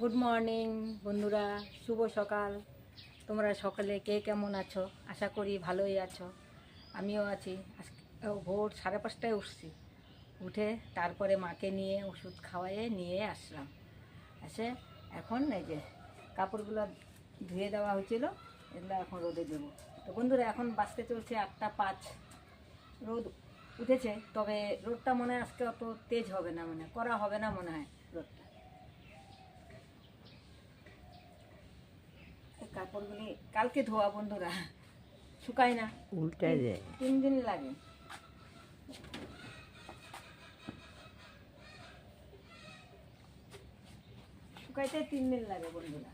Good morning বন্ধুরা। শুভ সকাল। তোমরা সকালে কে কেমন আছো? আশা করি ভালোই আছো। আমিও আছি। ভোর সাড়ে পাঁচটায় উঠছি। উঠে তারপরে মাকে নিয়ে ওষুধ খাওয়াইয়ে নিয়ে আসলাম। এসে এখন এই যে কাপড়গুলো ধুয়ে দেওয়া হয়েছিল, এগুলো এখন রোদে দেবো। তো বন্ধুরা, এখন বাঁচতে চলছে আটটা পাঁচ। রোদ উঠেছে, তবে রোদটা মনে হয় আজকে অত তেজ হবে না, মনে করা হবে না মনে হয় রোদটা এই কাপড়গুলি কালকে ধোয়া বন্ধুরা। শুকায় না। উল্টায় যায়। তিন দিন লাগে। শুকাইতে তিন দিন লাগে বন্ধুরা।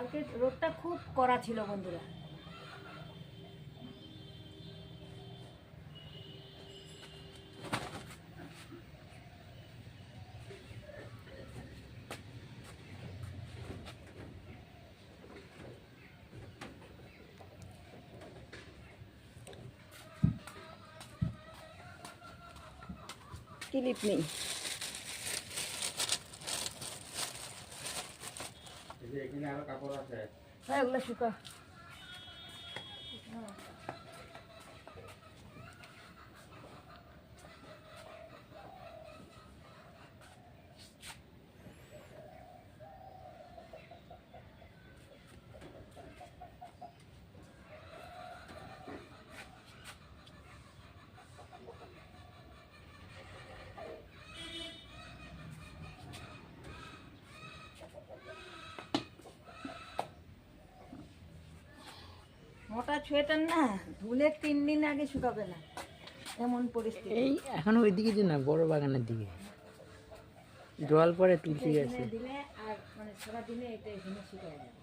কালকে রোদটা খুব কড়া ছিল বন্ধুরা। ক্লিপ নেই এখানে আরও কাপড় আছে। হ্যাঁ এগুলো শুকা। মোটা সোয়েটার না ধুলে তিন দিন আগে শুকাবে না। এমন পরিস্থিতি। এই এখন ওই দিকে যে না বড় বাগানের দিকে। জল পরে তুলসী গেছে। আর মানে সারাদিনে এটা এখানে শুকায় যাবে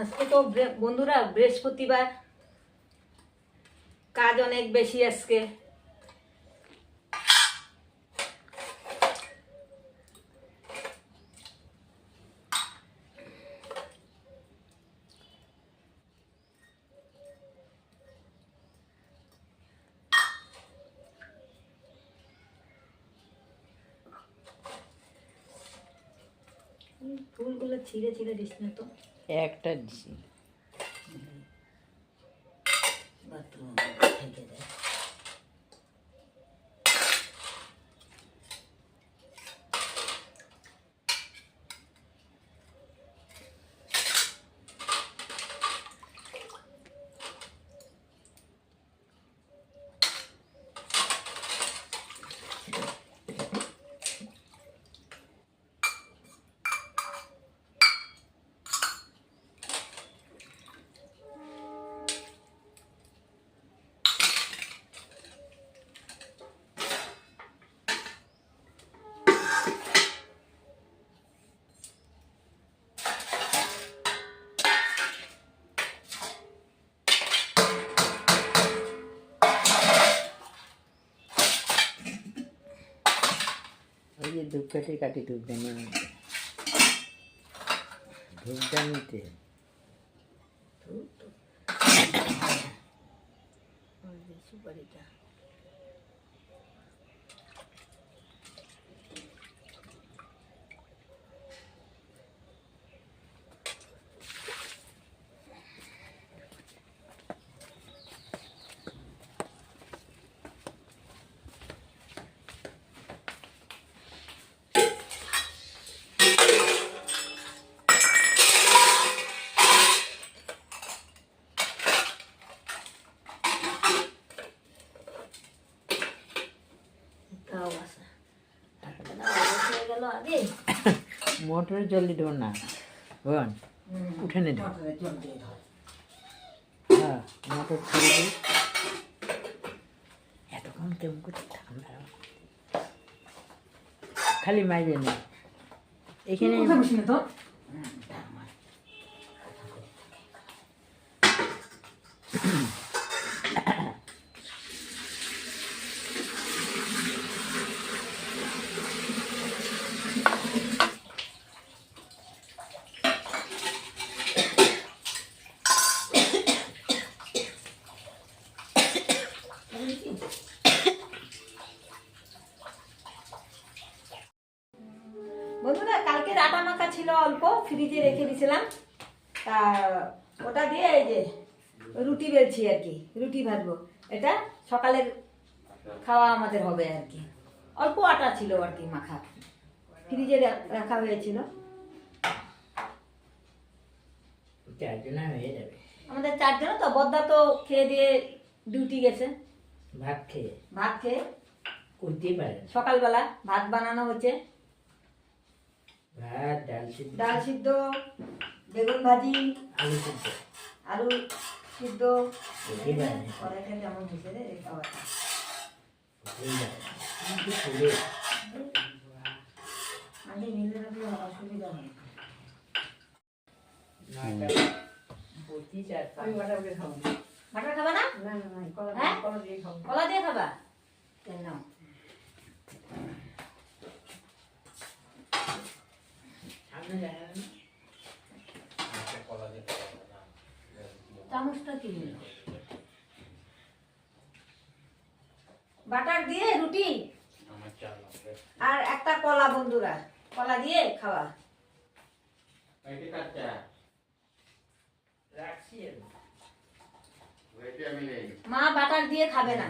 আজকে তো বন্ধুরা বৃহস্পতিবার কাজ অনেক বেশি আজকে। ফুলগুলো ছিঁড়ে ছিঁড়ে দিস না তো। একটা দিছি বাথরুম থেকে দেয় যে ধূপকাঠি কাটি ধূপদানি ধূপদানিতে সুপারিটা। মোটরে জল দিয়ে ধর না। বোন উঠে নে দাও মোটরে জল দিয়ে দাও হ্যাঁ মোটর ছেড়ে দিই এতক্ষণ কেমন করছে ঠান্ডা খালি মাইবে না। এখানে কোথায় বসিনি তো বন্ধুরা কালকে আটা মাখা ছিল অল্প ফ্রিজে রেখে দিয়েছিলাম। তা ওটা দিয়ে এই যে রুটি বেলছি আর কি রুটি ভাজবো। এটা সকালের খাওয়া আমাদের হবে আর কি। অল্প আটা ছিল আর কি মাখা। ফ্রিজে রাখা হয়েছিল। হয়ে আমাদের চারজন তো বদ্দা তো খেয়ে দিয়ে ডিউটি গেছে। ভাত খেয়ে? ভাত খেয়ে করতেই পারে সকালবেলা ভাত বানানো হচ্ছে। ভাত ডাল সিদ্ধ। ডাল সিদ্ধ বেগুন ভাজি আলু সিদ্ধ। আলু সিদ্ধ। কড়াইটা কেমন হয়েছে রে করে? আগে মিলে রাখলে অসুবিধা হয় বাটার দিয়ে খাব। না? না না না কলা হ্যাঁ? কলা দিয়ে খাব। কলা চামচটা কি হলো বাটার দিয়ে রুটি? আর একটা কলা বন্ধুরা কলা দিয়ে খাওয়া। মা বাটার দিয়ে খাবে না।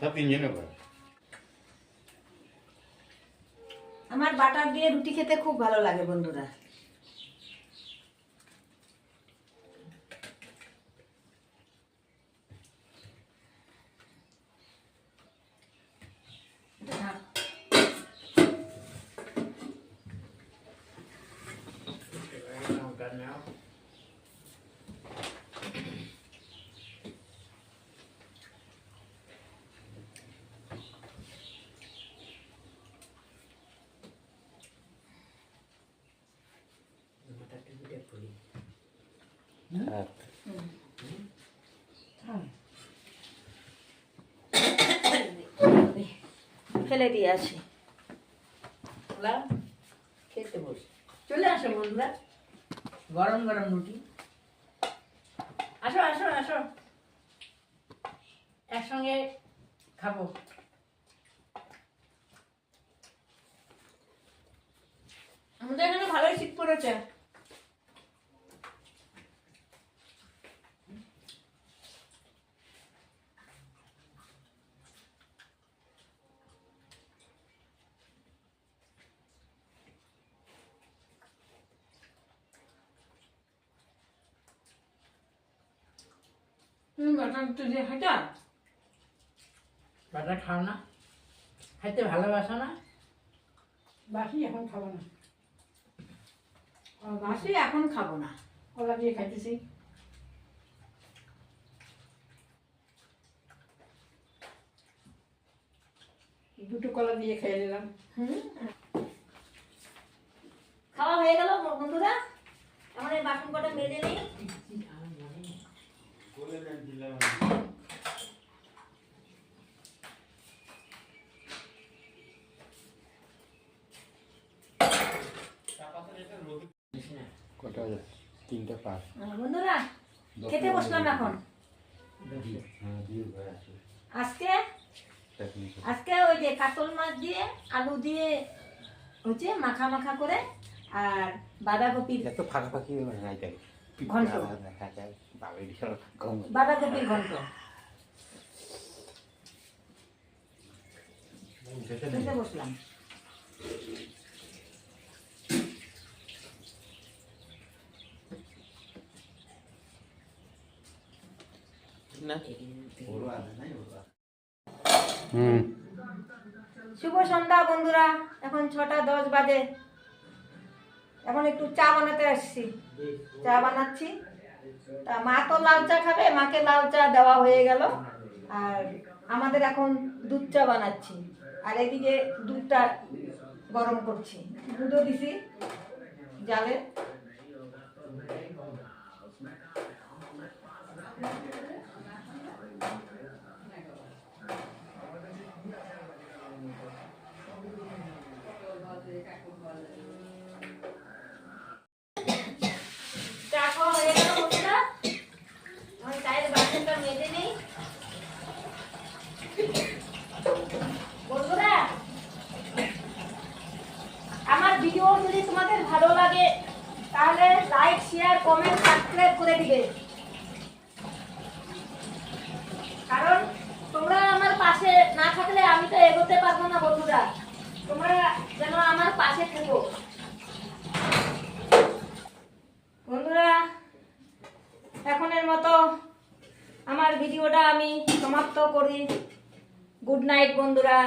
সব তিনজনে করে। আমার বাটার দিয়ে রুটি খেতে খুব ভালো লাগে বন্ধুরা। এবারে ফেলে দিয়ে আসি। খেতে বস। চলে আসো বন্ধুরা, গরম গরম রুটি। আসো আসো আসো। একসঙ্গে খাব। আমাদের এখানে ভালোই শীত পড়েছে। বাটা খাও না। খাইতে ভালোবাসো না? বাসি এখন খাব না। বাসি এখন খাব না। কলা দিয়ে খাইতেছি। দুটো কলা দিয়ে খেয়ে নিলাম হুম। খাওয়া হয়ে গেল বন্ধুরা। আমার এই বাসন কটা মেজে নিই কটা বাজে? তিনটা পাঁচ বন্ধুরা খেতে বসলাম এখন। হ্যাঁ আজকে আজকে ওই যে কাতল মাছ দিয়ে আলু দিয়ে হচ্ছে মাখা মাখা করে আর বাঁধাকপির এত ফাঁকাফাঁকি নাই তাই ঘন্ট। বাঁধাকপির ঘন্ট। বসলাম। না? শুভ সন্ধ্যা বন্ধুরা এখন ছটা দশ বাজে। এখন একটু চা বানাতে আসছি। চা বানাচ্ছি। তা মা তো লাল চা খাবে মাকে লাল চা দেওয়া হয়ে গেল। আর আমাদের এখন দুধ চা বানাচ্ছি। আর এদিকে দুধটা গরম করছি। দুধও দিছি জালে চা খাওয়া হয়ে গেল বন্ধুরা আমি চায়ের বাসনটা মেজে নেই বন্ধুরা আমার ভিডিও যদি তোমাদের ভালো লাগে তাহলে লাইক শেয়ার কমেন্ট সাবস্ক্রাইব করে দিবে কারণ তোমরা আমার পাশে না থাকলে আমি তো এগোতে পারব না বন্ধুরা। তোমরা যেন আমার পাশে থেকো। বন্ধুরা, এখনের মতো আমার ভিডিওটা আমি সমাপ্ত করি। গুড নাইট বন্ধুরা।